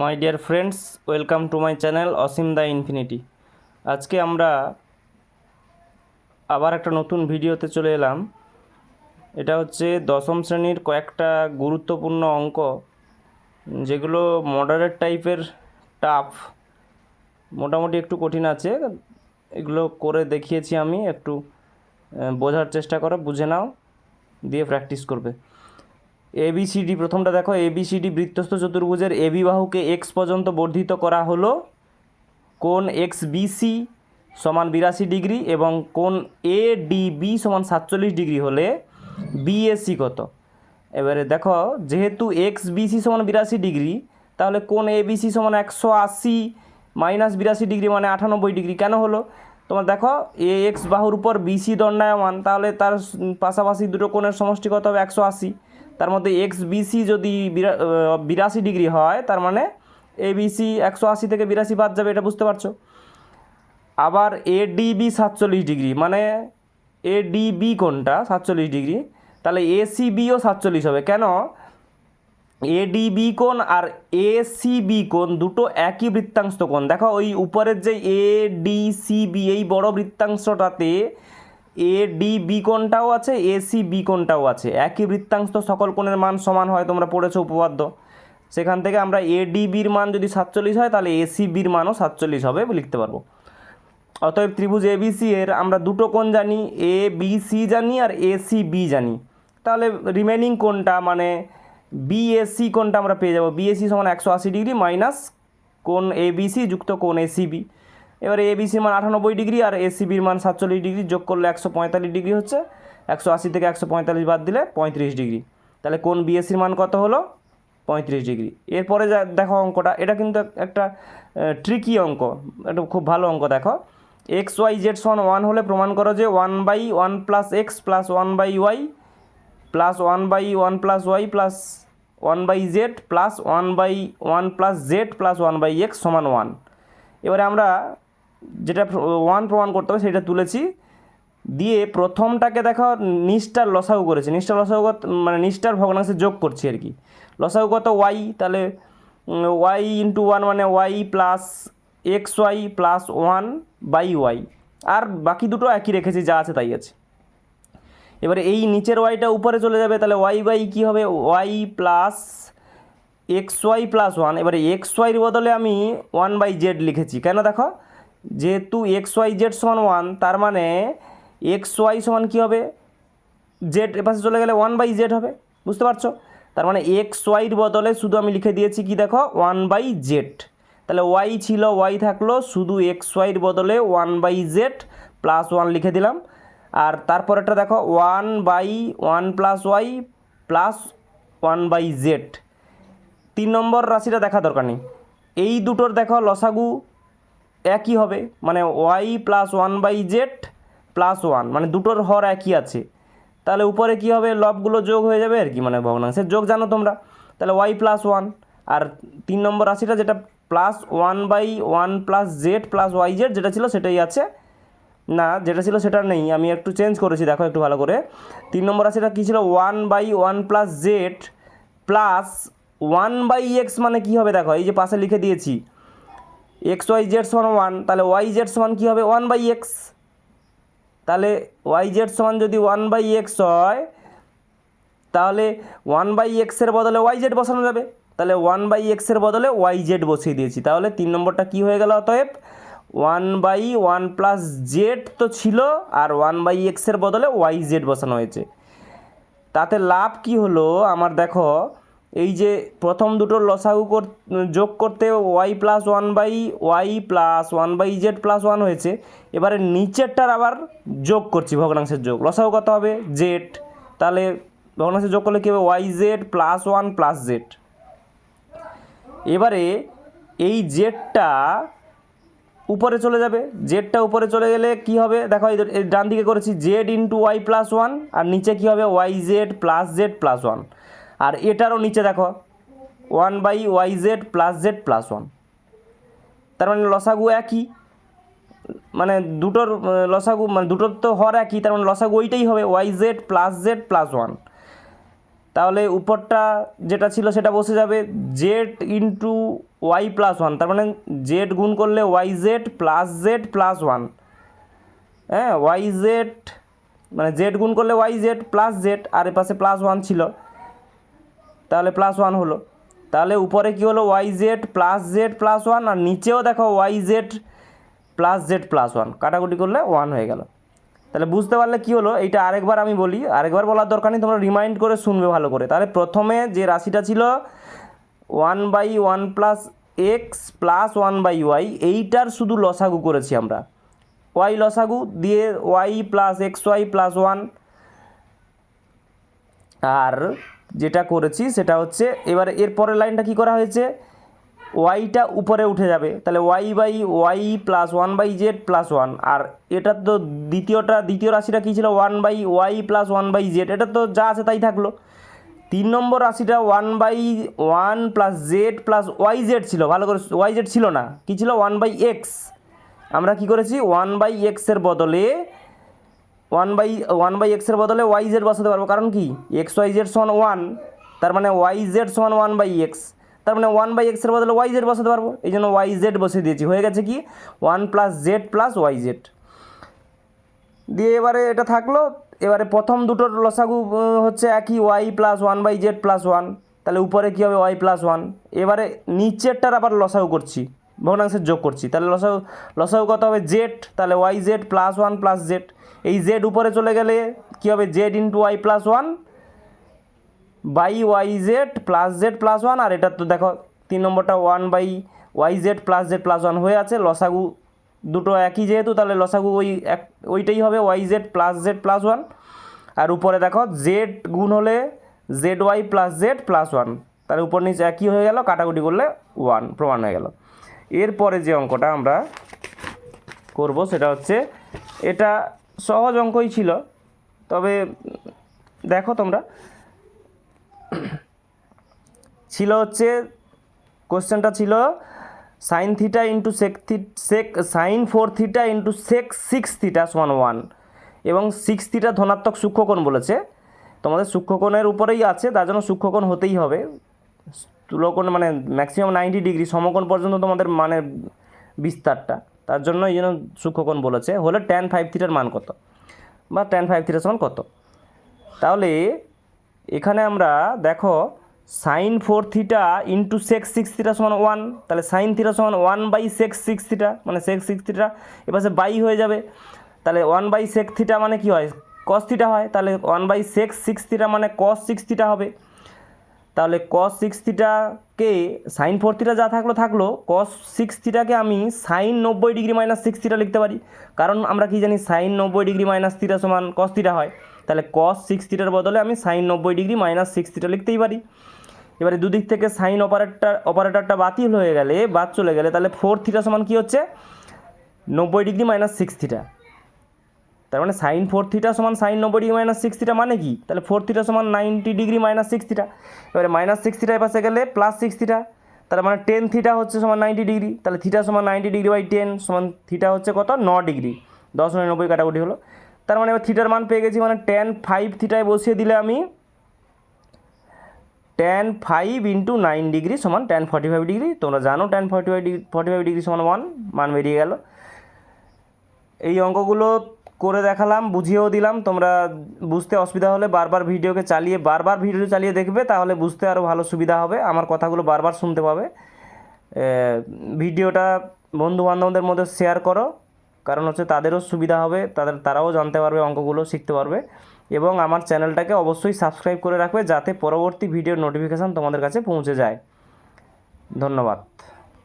My dear friends welcome to my channel Asim the infinity আজকে আমরা আবার একটা নতুন ভিডিওতে চলে এলাম। এটা হচ্ছে দশম শ্রেণির কয়েকটা গুরুত্বপূর্ণ অঙ্ক, যেগুলো মডারেট টাইপের টাফ মোটামুটি একটু কঠিন আছে, এগুলো করে দেখিয়েছি আমি, একটু বোঝার চেষ্টা করো, বুঝে নাও, দিয়ে প্র্যাকটিস করবে। এবিসিডি প্রথমটা দেখো এবিসিডি বৃত্তস্থ চতুর্ভুজের এবি বাহুকে এক্স পর্যন্ত বর্ধিত করা হলো কোণ এক্স বিসি সমান বিরাশি ডিগ্রি এবং কোণ এ ডিবি সমান সাতচল্লিশ ডিগ্রি হলে বিএসি কত? এবারে দেখো, যেহেতু এক্স বিসি সমান বিরাশি ডিগ্রি, তাহলে কোণ এ বিসি সমান একশো আশি মাইনাস বিরাশি ডিগ্রি মানে আটানব্বই ডিগ্রি কেন হলো? তোমার দেখো এ এক্স বাহুর উপর বিসি দণ্ডায়মান, তাহলে তার পাশাপাশি দুটো কোণের সমষ্টি কত হবে? একশো আশি। তার মধ্যে এক্স বিসি যদি বিরাশি ডিগ্রি হয়, তার মানে এ বিসি একশো আশি থেকে বিরাশি বাদ যাবে, এটা বুঝতে পারছ? আবার এডিবি সাতচল্লিশ ডিগ্রি মানে এডিবি কোনটা? সাতচল্লিশ ডিগ্রি। তাহলে এসিবিও সাতচল্লিশ হবে। কেন? এডিবি কোণ আর এসিবি কোণ দুটো একই বৃত্তাংশ কোণ। দেখো, ওই উপরের যে এডিসিবি এই বড় বৃত্তাংশটাতে এডিবি কোণটাও আছে এসিবি কোণটাও আছে। একই বৃত্তাংশ সকল কোণের মান সমান হয়, তোমরা পড়েছো উপপাদ্য। সেখান থেকে আমরা এডিবির মান যদি সাতচল্লিশ হয়, তাহলে এসিবির মানও সাতচল্লিশ হবে লিখতে পারব। অতএব ত্রিভুজ এবিসি এর আমরা দুটো কোণ জানি এ বি সি জানি আর এ সি বি জানি। তাহলে রিমেনিং কোণটা মানে বিএসসি কোণটা আমরা পেয়ে যাব। বিএসসি সমান একশো আশি ডিগ্রি মাইনাস কোণ এবিসি যুক্ত কোণ এসিবি এবারে এবিসির মান আটানব্বই ডিগ্রি আর এসিবির মান সাতচল্লিশ ডিগ্রি, যোগ করলে একশো পঁয়তাল্লিশ ডিগ্রি হচ্ছে। একশো আশি থেকে একশো পঁয়তাল্লিশ বাদ দিলে পঁয়ত্রিশ ডিগ্রি। তাহলে কোন বিএসসির মান কত হলো? পঁয়ত্রিশ ডিগ্রি। এরপরে যা দেখো অঙ্কটা, এটা কিন্তু একটা ট্রিকি অঙ্ক, এটা খুব ভালো অঙ্ক দেখো। এক্স ওয়াই জেড সমান ওয়ান হলে প্রমাণ করো যে one by one plus x plus one by y plus one by one plus y plus one by z plus one by one plus z plus one by x সমান one এবারে আমরা যেটা one প্রমাণ করতে হবে, সেটা তুলেছি। দিয়ে প্রথমটাকে দেখো নিষ্ঠার লসাগু করেছে। নিষ্ঠার লসাগু কত- মানে নিষ্ঠার ভগ্নাংশে যোগ করছি আর কি। লসাগু কত? ওয়াই তাহলে ওয়াই ইন্টু ওয়ান মানে y plus x y plus one by y আর বাকি দুটো একই রেখেছি, যা আছে তাই আছে। এবারে এই নিচের ওয়াইটা উপরে চলে যাবে, তাহলে ওয়াই বাই কী হবে? Y plus x y plus one এবারে এক্স ওয়াইয়ের বদলে আমি ওয়ান বাই জেড লিখেছি। কেন দেখো? যেহেতু এক্স ওয়াই জেড সমান ওয়ান তার মানে এক্স ওয়াই সমান কী হবে? জেড এপাশে চলে গেলে ওয়ান বাই জেড হবে, বুঝতে পারছ? তার মানে এক্স ওয়াইয়ের বদলে শুধু আমি লিখে দিয়েছি কি দেখো? ওয়ান বাই জেড তাহলে ওয়াই ছিল ওয়াই থাকল, শুধু এক্স ওয়াইয়ের বদলে one by z plus one লিখে দিলাম। আর তারপরেরটা দেখো one by one plus y plus one by z তিন নম্বর রাশিটা দেখা দরকার নেই। এই দুটোর দেখো লসাগু একই হবে। মানে y plus one by z plus one মানে দুটোর হর একই আছে। তাহলে উপরে কি হবে? লবগুলো যোগ হয়ে যাবে আর কি মানে ভগ্নাংশের যোগ জানো তোমরা। তাহলে ওয়াই প্লাস ওয়ান আর তিন নম্বর রাশিটা যেটা plus one by one plus z plus y z যেটা ছিল সেটাই আছে। না, যেটা ছিল সেটা নেই, আমি একটু চেঞ্জ করেছি, দেখো একটু ভালো করে। তিন নম্বর রাশিটা কী ছিল? One by one plus z plus one by x মানে কী হবে? দেখো, এই যে পাশে লিখে দিয়েছি। এক্স ওয়াই জেড সমান ওয়ান, তাহলে ওয়াই জেড সমান কী হবে? One by x. তাহলে ওয়াই জেড সমান যদি ওয়ান বাই এক্স হয়, তাহলে ওয়ান বাই এক্সের বদলে ওয়াই জেড বসানো যাবে। তাহলে ওয়ান বাই এক্সের বদলে ওয়াই জেড বসিয়ে দিয়েছি। তাহলে তিন নম্বরটা কি হয়ে গেল অতএব? One by one plus z তো ছিল, আর ওয়ান বাই এক্সের বদলে ওয়াই জেড বসানো হয়েছে। তাতে লাভ কি হলো? আমার দেখো এই যে প্রথম দুটোর লসাগু কর- যোগ করতে y plus one by y plus one by z plus one হয়েছে। এবারে নিচেরটার আবার যোগ করছি ভগ্নাংশের যোগ। লসাগু কত হবে? জেড। তাহলে ভগ্নাংশের যোগ করলে কী হবে? Y z plus one plus z. এবারে এই জেডটা উপরে চলে যাবে। জেডটা উপরে চলে গেলে কি হবে? দেখো এই ডান দিকে করেছি। Z into y plus one আর নিচে কী হবে? Y z plus z plus one. আর এটারও নিচে দেখো one by y z plus z plus one তার মানে লসাগু একই মানে দুটোর, লসাগু মানে দুটোর তো হর একই, তার মানে লসাগু ওইটাই হবে y z plus z plus one তাহলে উপরটা যেটা ছিল সেটা বসে যাবে z into y plus one তার মানে জেড গুণ করলে y z plus z plus one হ্যাঁ ওয়াই জেড মানে জেড গুণ করলে ওয়াই জেড প্লাস জেড আর এ পাশে প্লাস ওয়ান ছিল। তাহলে প্লাস ওয়ান হলো। তাহলে উপরে কি হলো? Y z plus z plus one আর নিচেও দেখো y z plus z plus one কাটাকুটি করলে ওয়ান হয়ে গেল। তাহলে বুঝতে পারলে কি হলো? এইটা আরেকবার আমি বলি, আরেকবার বলার দরকার নেই, তোমরা রিমাইন্ড করে শুনবে ভালো করে। তাহলে প্রথমে যে রাশিটা ছিল one by one plus x plus one by y এইটার শুধু লসাগু করেছি আমরা। ওয়াই লসাগু দিয়ে y plus x y plus one আর যেটা করেছি সেটা হচ্ছে এবার এর পরের লাইনটা কি করা হয়েছে? ওয়াইটা উপরে উঠে যাবে। তাহলে y by y plus one by z plus one আর এটা তো দ্বিতীয়টা, দ্বিতীয় রাশিটা কী ছিল? One by y plus one by z এটা তো যা আছে তাই থাকল। তিন নম্বর রাশিটা one by one plus z plus y z ছিল। ভালো করে ওয়াই জেড ছিল না। কী ছিল? ওয়ান বাই এক্স আমরা কি করেছি? ওয়ান বাই এক্সের বদলে ওয়ান বাই ওয়ান বাই এক্সের বদলে ওয়াই জেড বসাতে পারব। কারণ কি? এক্স ওয়াই জেড সমান ওয়ান তার মানে ওয়াই জেড সমান ওয়ান বাই এক্স তার মানে ওয়ান বাই এক্সের বদলে ওয়াই জেড বসাতে পারব। এই জন্য ওয়াই জেড বসিয়ে দিয়েছি। হয়ে গেছে কি? One plus z plus y z দিয়ে এবারে এটা থাকল। এবারে প্রথম দুটোর লসাগু হচ্ছে একই y plus one by z plus one তাহলে উপরে কী হবে? ওয়াই প্লাস ওয়ান এবারে নিচেরটার আবার লসাগু করছি। ভগ্নাংশের যোগ করছি। তাহলে লসাগু লসাগু কত হবে? জেড তাহলে y z plus one plus z এই জেড উপরে চলে গেলে কী হবে? Z into y plus one by y z plus z plus one আর এটা তো দেখো, তিন নম্বরটা one by y z plus z plus one হয়ে আছে। লসাগু দুটো একই যেহেতু, তাহলে লসাগু ওই এক, ওইটাই হবে y z plus z plus one আর উপরে দেখো জেড গুণ হলে z y plus z plus one তাহলে উপর নিচে একই হয়ে গেল, কাটাকুটি করলে ওয়ান প্রমাণ হয়ে গেল। এরপরে যে অঙ্কটা আমরা করব সেটা হচ্ছে, এটা সহজ অঙ্কই ছিল, তবে দেখো তোমরা। ছিল হচ্ছে, কোশ্চেনটা ছিল sine theta into sec sec sine four theta into sec six theta সমান ওয়ান এবং সিক্স থিটা ধনাত্মক সূক্ষ্মকোণ বলেছে। তোমাদের সূক্ষ্মকোণের উপরেই আছে, তার জন্য সূক্ষ্মকোণ হতেই হবে। তুলকোণ মানে ম্যাক্সিমাম নাইনটি ডিগ্রি সমকোণ পর্যন্ত তোমাদের মানে বিস্তারটা। তার জন্য এই জন্য সূক্ষ্মকোণ বলেছে, হলে টেন ফাইভ থিটার মান কত? বা টেন ফাইভ থিটার সমান কত? তাহলে, এখানে আমরা দেখো sine four theta into sec six theta সমান ওয়ান তাহলে সাইন থিটা সমান one by sec six theta মানে সেক্স সিক্স থিটা এপাশে বাই হয়ে যাবে। তাহলে ওয়ান বাই সেক থিটা মানে কি হয়? কস থিটা হয়, তাহলে one by sec six theta মানে কস সিক্স থিটা হবে। তাহলে কস সিক্স থিটাকে সাইন ফোর থিটা যা থাকল থাকল। কস সিক্স থিটাকে আমি সাইন নব্বই ডিগ্রি মাইনাস সিক্স থিটা লিখতে পারি। কারণ আমরা কি জানি সাইন নব্বই ডিগ্রি মাইনাস থিটা সমান কস থিটা হয়। তাহলে কস সিক্স থিটার বদলে আমি সাইন নব্বই ডিগ্রি মাইনাস সিক্স থিটা লিখতেই পারি। এবারে দুদিক থেকে সাইন অপারেটর অপারেটরটা বাতিল হয়ে গেলে, বাদ চলে গেলে, তাহলে ফোর থিটা সমান কী হচ্ছে? নব্বই ডিগ্রি মাইনাস সিক্স থিটা তার মানে সাইন ফোর থিটা সমান সাইন নব্বই ডিগ্রি মাইনাস সিক্স থিটা মানে কি? তাহলে ফোর থিটা সমান ninety degree minus six theta এবারে মাইনাস সিক্স থিটার পাশে গেলে প্লাস সিক্স থিটা তার মানে টেন থিটা হচ্ছে সমান নাইনটি ডিগ্রি তাহলে থিটা সমান নাইনটি ডিগ্রি বাই টেন সমান থিটা হচ্ছে কত? ন ডিগ্রি দশ নব্বই কাটাকুটি হলো। তার মানে এবার থিটার মান পেয়ে গেছি মানে টেন ফাইভ থিটায় বসিয়ে দিলে আমি tan five into nine degree সমান টেন ফর্টি ফাইভ ডিগ্রি তোমরা জানো tan forty five degree forty five degree সমান ওয়ান মান বেরিয়ে গেল। এই অঙ্কগুলো করে দেখালাম, বুঝিয়েও দিলাম। তোমরা বুঝতে অসুবিধা হলে বারবার ভিডিওকে চালিয়ে, বারবার ভিডিও চালিয়ে দেখবে, তাহলে বুঝতে আরও ভালো সুবিধা হবে। আমার কথাগুলো বারবার শুনতে পাবে। ভিডিওটা বন্ধু বান্ধবদের মধ্যে শেয়ার করো, কারণ হচ্ছে তাদেরও সুবিধা হবে, তাদের, তারাও জানতে পারবে, অঙ্কগুলো শিখতে পারবে। এবং আমার চ্যানেলটাকে অবশ্যই সাবস্ক্রাইব করে রাখবে, যাতে পরবর্তী ভিডিওর নোটিফিকেশান তোমাদের কাছে পৌঁছে যায়। ধন্যবাদ।